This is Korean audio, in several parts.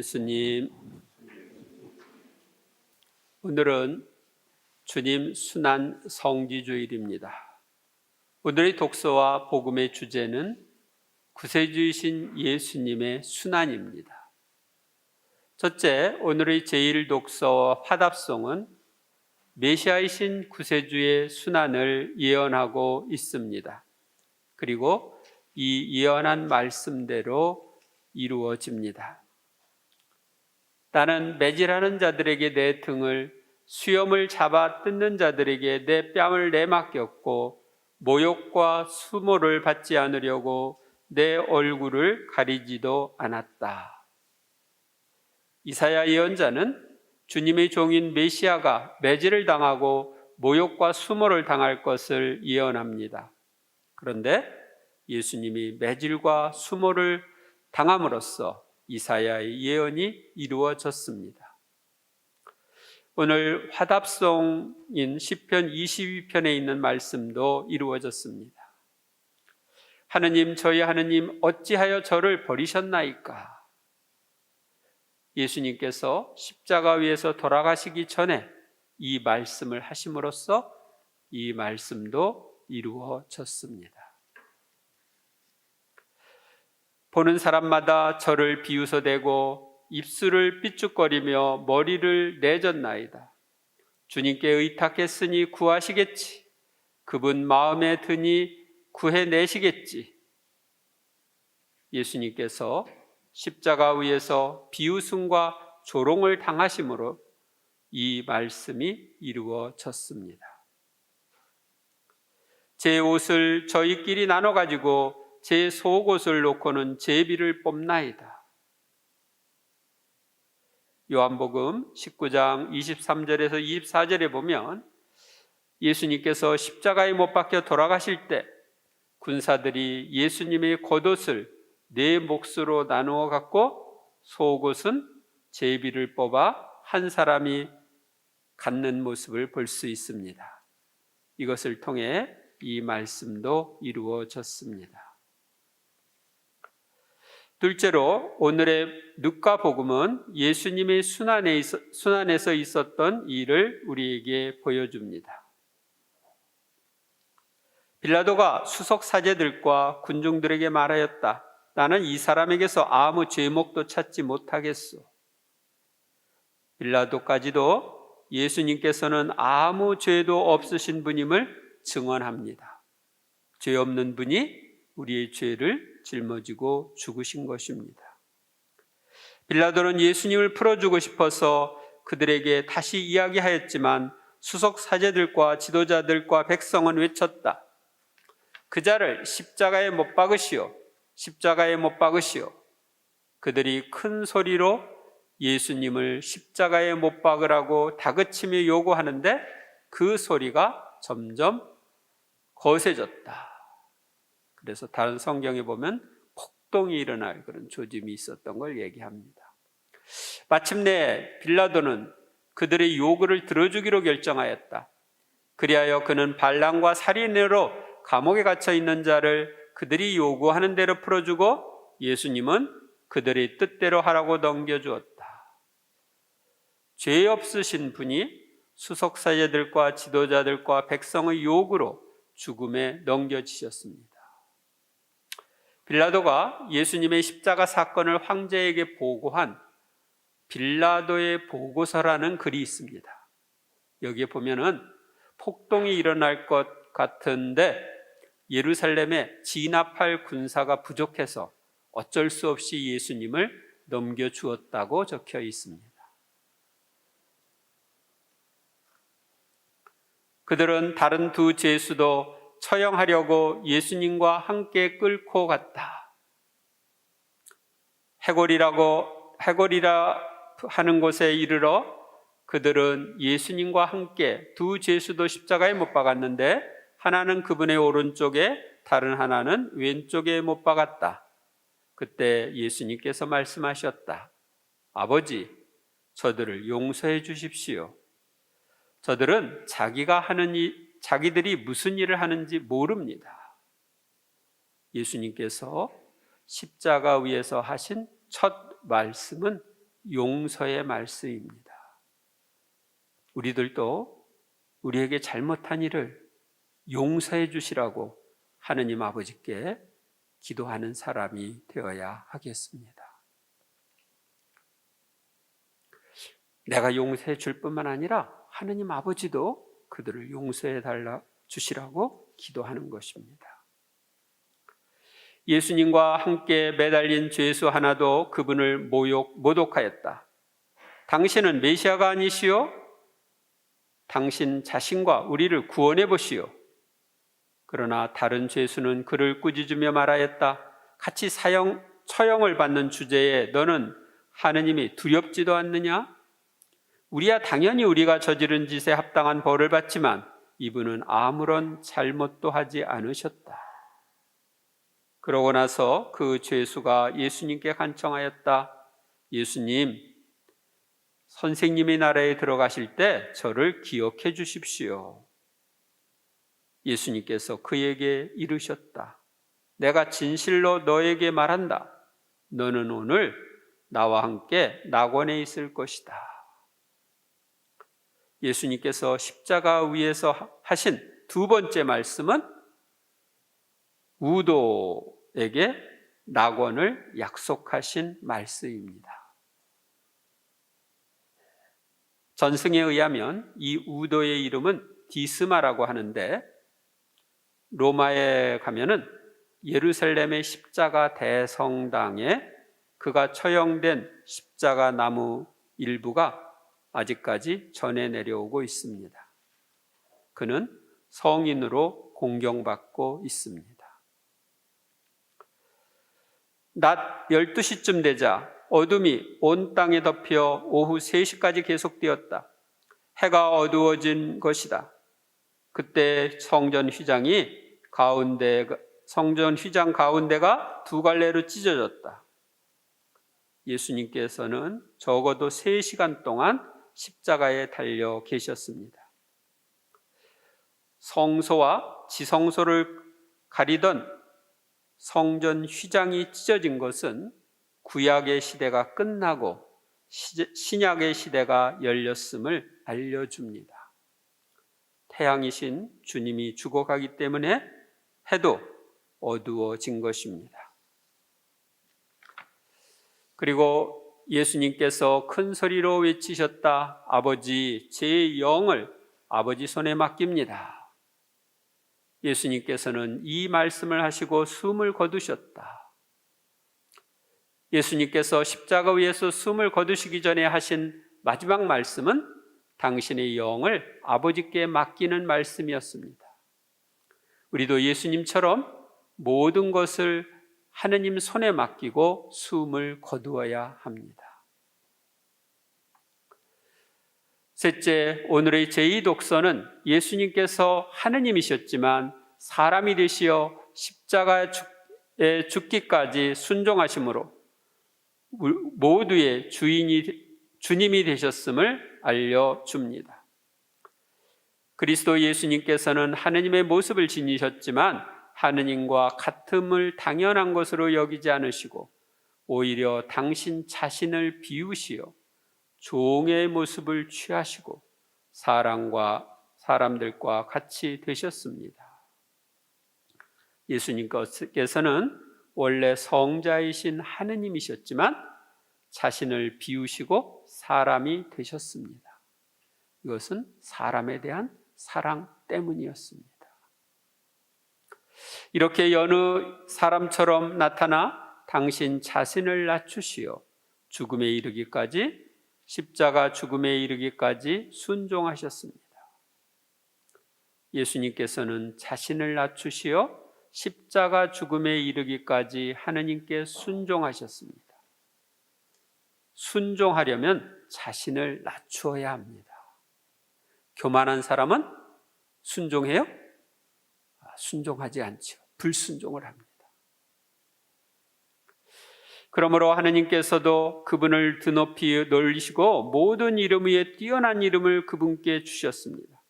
예수님, 오늘은 주님 순환 성지주일입니다. 오늘의 독서와 복음의 주제는 구세주이신 예수님의 순환입니다. 첫째, 오늘의 제1 독서와 화답송은 메시아이신 구세주의 순환을 예언하고 있습니다. 그리고 이 예언한 말씀대로 이루어집니다. 나는 매질하는 자들에게 내 등을 수염을 잡아 뜯는 자들에게 내 뺨을 내맡겼고 모욕과 수모를 받지 않으려고 내 얼굴을 가리지도 않았다. 이사야 예언자는 주님의 종인 메시아가 매질을 당하고 모욕과 수모를 당할 것을 예언합니다. 그런데 예수님이 매질과 수모를 당함으로써 이사야의 예언이 이루어졌습니다. 오늘 화답송인 시편 22편에 있는 말씀도 이루어졌습니다. 하느님 저희 하느님 어찌하여 저를 버리셨나이까? 예수님께서 십자가 위에서 돌아가시기 전에 이 말씀을 하심으로써 이 말씀도 이루어졌습니다. 보는 사람마다 저를 비웃어대고 입술을 삐죽거리며 머리를 내젓나이다. 주님께 의탁했으니 구하시겠지. 그분 마음에 드니 구해내시겠지. 예수님께서 십자가 위에서 비웃음과 조롱을 당하심으로 이 말씀이 이루어졌습니다. 제 옷을 저희끼리 나눠 가지고 제 속옷을 놓고는 제비를 뽑나이다. 요한복음 19장 23절에서 24절에 보면 예수님께서 십자가에 못 박혀 돌아가실 때 군사들이 예수님의 겉옷을 네 몫으로 나누어 갖고 속옷은 제비를 뽑아 한 사람이 갖는 모습을 볼 수 있습니다. 이것을 통해 이 말씀도 이루어졌습니다. 둘째로 오늘의 누가 복음은 예수님의 순환에 순환에서 있었던 일을 우리에게 보여줍니다. 빌라도가 수석 사제들과 군중들에게 말하였다. 나는 이 사람에게서 아무 죄목도 찾지 못하겠소. 빌라도까지도 예수님께서는 아무 죄도 없으신 분임을 증언합니다. 죄 없는 분이 우리의 죄를 짊어지고 죽으신 것입니다. 빌라도는 예수님을 풀어주고 싶어서 그들에게 다시 이야기하였지만 수석 사제들과 지도자들과 백성은 외쳤다. 그 자를 십자가에 못 박으시오. 십자가에 못 박으시오. 그들이 큰 소리로 예수님을 십자가에 못 박으라고 다그치며 요구하는데 그 소리가 점점 거세졌다. 그래서 다른 성경에 보면 폭동이 일어날 그런 조짐이 있었던 걸 얘기합니다. 마침내 빌라도는 그들의 요구를 들어주기로 결정하였다. 그리하여 그는 반란과 살인으로 감옥에 갇혀 있는 자를 그들이 요구하는 대로 풀어주고 예수님은 그들의 뜻대로 하라고 넘겨주었다. 죄 없으신 분이 수석사제들과 지도자들과 백성의 요구로 죽음에 넘겨지셨습니다. 빌라도가 예수님의 십자가 사건을 황제에게 보고한 빌라도의 보고서라는 글이 있습니다. 여기에 보면은 폭동이 일어날 것 같은데 예루살렘에 진압할 군사가 부족해서 어쩔 수 없이 예수님을 넘겨주었다고 적혀 있습니다. 그들은 다른 두 제수도 처형하려고 예수님과 함께 끌고 갔다. 해골이라고 해골이라 하는 곳에 이르러 그들은 예수님과 함께 두 제수도 십자가에 못 박았는데 하나는 그분의 오른쪽에 다른 하나는 왼쪽에 못 박았다. 그때 예수님께서 말씀하셨다. 아버지, 저들을 용서해 주십시오. 저들은 자기가 하는 일, 자기들이 무슨 일을 하는지 모릅니다. 예수님께서 십자가 위에서 하신 첫 말씀은 용서의 말씀입니다. 우리들도 우리에게 잘못한 일을 용서해 주시라고 하느님 아버지께 기도하는 사람이 되어야 하겠습니다. 내가 용서해 줄 뿐만 아니라 하느님 아버지도 그들을 용서해 달라 주시라고 기도하는 것입니다. 예수님과 함께 매달린 죄수 하나도 그분을 모욕, 모독하였다. 당신은 메시아가 아니시오? 당신 자신과 우리를 구원해 보시오. 그러나 다른 죄수는 그를 꾸짖으며 말하였다. 같이 사형, 처형을 받는 주제에 너는 하느님이 두렵지도 않느냐? 우리야 당연히 우리가 저지른 짓에 합당한 벌을 받지만 이분은 아무런 잘못도 하지 않으셨다. 그러고 나서 그 죄수가 예수님께 간청하였다. 예수님, 선생님의 나라에 들어가실 때 저를 기억해 주십시오. 예수님께서 그에게 이르셨다. 내가 진실로 너에게 말한다. 너는 오늘 나와 함께 낙원에 있을 것이다. 예수님께서 십자가 위에서 하신 두 번째 말씀은 우도에게 낙원을 약속하신 말씀입니다. 전승에 의하면 이 우도의 이름은 디스마라고 하는데 로마에 가면은 예루살렘의 십자가 대성당에 그가 처형된 십자가 나무 일부가 아직까지 전해 내려오고 있습니다. 그는 성인으로 공경받고 있습니다. 낮 12시쯤 되자 어둠이 온 땅에 덮여 오후 3시까지 계속되었다. 해가 어두워진 것이다. 그때 성전 휘장이 가운데 성전 휘장 가운데가 두 갈래로 찢어졌다. 예수님께서는 적어도 3시간 동안 십자가에 달려 계셨습니다. 성소와 지성소를 가리던 성전 휘장이 찢어진 것은 구약의 시대가 끝나고 신약의 시대가 열렸음을 알려줍니다. 태양이신 주님이 죽어가기 때문에 해도 어두워진 것입니다. 그리고 예수님께서 큰 소리로 외치셨다. 아버지, 제 영을 아버지 손에 맡깁니다. 예수님께서는 이 말씀을 하시고 숨을 거두셨다. 예수님께서 십자가 위에서 숨을 거두시기 전에 하신 마지막 말씀은 당신의 영을 아버지께 맡기는 말씀이었습니다. 우리도 예수님처럼 모든 것을 하느님 손에 맡기고 숨을 거두어야 합니다. 셋째, 오늘의 제2 독서는 예수님께서 하느님이셨지만 사람이 되시어 십자가에 죽기까지 순종하심으로 모두의 주인이 주님이 되셨음을 알려줍니다. 그리스도 예수님께서는 하느님의 모습을 지니셨지만 하느님과 같음을 당연한 것으로 여기지 않으시고 오히려 당신 자신을 비우시어 종의 모습을 취하시고 사람과 사람들과 같이 되셨습니다. 예수님께서는 원래 성자이신 하느님이셨지만 자신을 비우시고 사람이 되셨습니다. 이것은 사람에 대한 사랑 때문이었습니다. 이렇게 여느 사람처럼 나타나 당신 자신을 낮추시어 죽음에 이르기까지 십자가 죽음에 이르기까지 순종하셨습니다. 예수님께서는 자신을 낮추시어 십자가 죽음에 이르기까지 하느님께 순종하셨습니다. 순종하려면 자신을 낮추어야 합니다. 교만한 사람은 순종해요? 아, 순종하지 않죠. 불순종을 합니다. 그러므로 하느님께서도 그분을 드높이 놀리시고 모든 이름 위에 뛰어난 이름을 그분께 주셨습니다.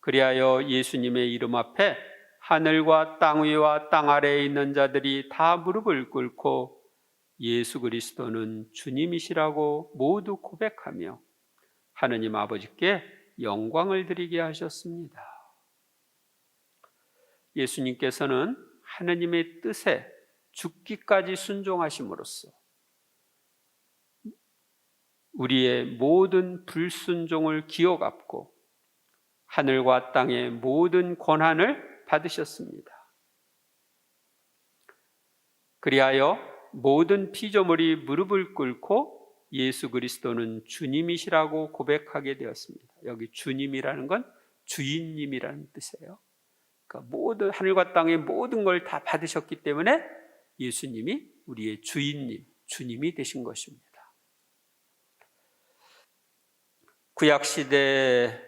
그리하여 예수님의 이름 앞에 하늘과 땅 위와 땅 아래에 있는 자들이 다 무릎을 꿇고 예수 그리스도는 주님이시라고 모두 고백하며 하느님 아버지께 영광을 드리게 하셨습니다. 예수님께서는 하느님의 뜻에 죽기까지 순종하심으로써 우리의 모든 불순종을 기억 앞고 하늘과 땅의 모든 권한을 받으셨습니다. 그리하여 모든 피조물이 무릎을 꿇고 예수 그리스도는 주님이시라고 고백하게 되었습니다. 여기 주님이라는 건 주인님이라는 뜻이에요. 그러니까 모든 하늘과 땅의 모든 걸 다 받으셨기 때문에 예수님이 우리의 주인님, 주님이 되신 것입니다. 구약 시대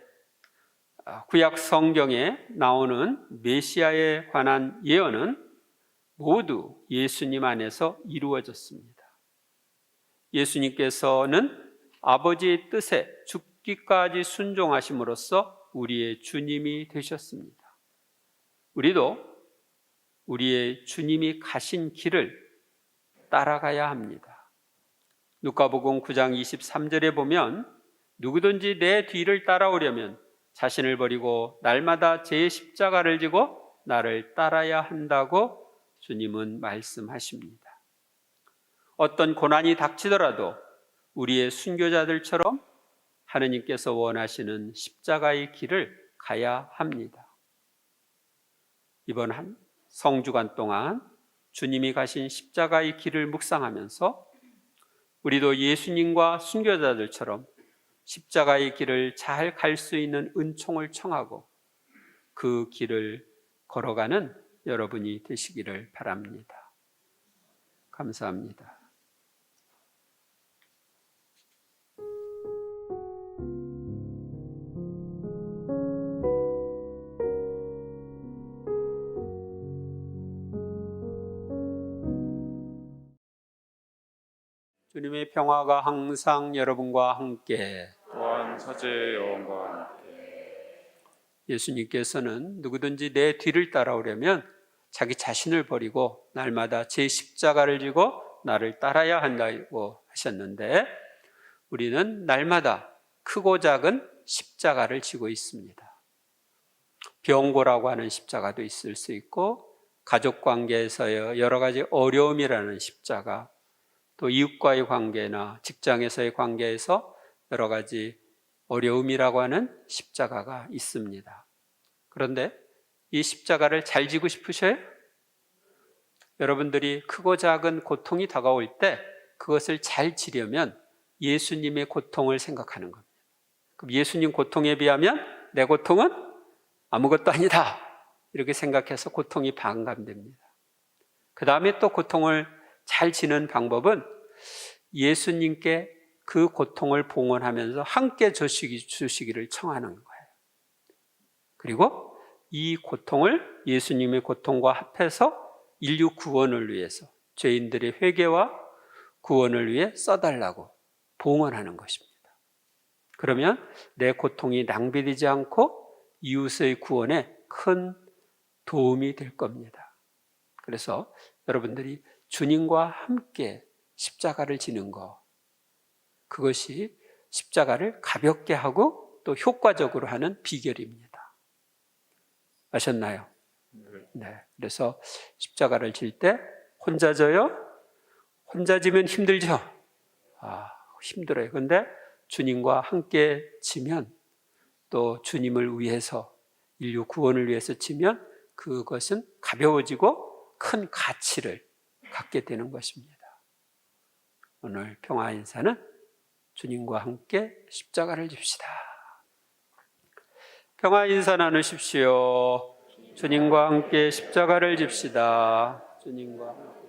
아, 구약 성경에 나오는 메시아에 관한 예언은 모두 예수님 안에서 이루어졌습니다. 예수님께서는 아버지의 뜻에 죽기까지 순종하심으로써 우리의 주님이 되셨습니다. 우리도 우리의 주님이 가신 길을 따라가야 합니다. 누가복음 9장 23절에 보면 누구든지 내 뒤를 따라오려면 자신을 버리고 날마다 제 십자가를 지고 나를 따라야 한다고 주님은 말씀하십니다. 어떤 고난이 닥치더라도 우리의 순교자들처럼 하느님께서 원하시는 십자가의 길을 가야 합니다. 이번 한 성주간 동안 주님이 가신 십자가의 길을 묵상하면서 우리도 예수님과 순교자들처럼 십자가의 길을 잘 갈 수 있는 은총을 청하고 그 길을 걸어가는 여러분이 되시기를 바랍니다. 감사합니다. 주님의 평화가 항상 여러분과 함께 또한 사제의 영광과 함께 예수님께서는 누구든지 내 뒤를 따라오려면 자기 자신을 버리고 날마다 제 십자가를 지고 나를 따라야 한다고 하셨는데 우리는 날마다 크고 작은 십자가를 지고 있습니다. 병고라고 하는 십자가도 있을 수 있고 가족 관계에서의 여러 가지 어려움이라는 십자가 또 이웃과의 관계나 직장에서의 관계에서 여러 가지 어려움이라고 하는 십자가가 있습니다. 그런데 이 십자가를 잘 지고 싶으셔요? 여러분들이 크고 작은 고통이 다가올 때 그것을 잘 지려면 예수님의 고통을 생각하는 겁니다. 그럼 예수님 고통에 비하면 내 고통은 아무것도 아니다. 이렇게 생각해서 고통이 반감됩니다. 그 다음에 또 고통을 잘 지는 방법은 예수님께 그 고통을 봉헌하면서 함께 주시기, 주시기 를 청하는 거예요. 그리고 이 고통을 예수님의 고통과 합해서 인류 구원을 위해서 죄인들의 회개와 구원을 위해 써달라고 봉헌하는 것입니다. 그러면 내 고통이 낭비되지 않고 이웃의 구원에 큰 도움이 될 겁니다. 그래서 여러분들이 주님과 함께 십자가를 지는 것, 그것이 십자가를 가볍게 하고 또 효과적으로 하는 비결입니다. 아셨나요? 네. 그래서 십자가를 질 때 혼자 져요? 혼자 지면 힘들죠? 아, 힘들어요. 근데 주님과 함께 지면 또 주님을 위해서 인류 구원을 위해서 지면 그것은 가벼워지고 큰 가치를 갖게 되는 것입니다. 오늘 평화 인사는 주님과 함께 십자가를 집시다. 평화 인사 나누십시오. 주님과 함께 십자가를 집시다. 주님과.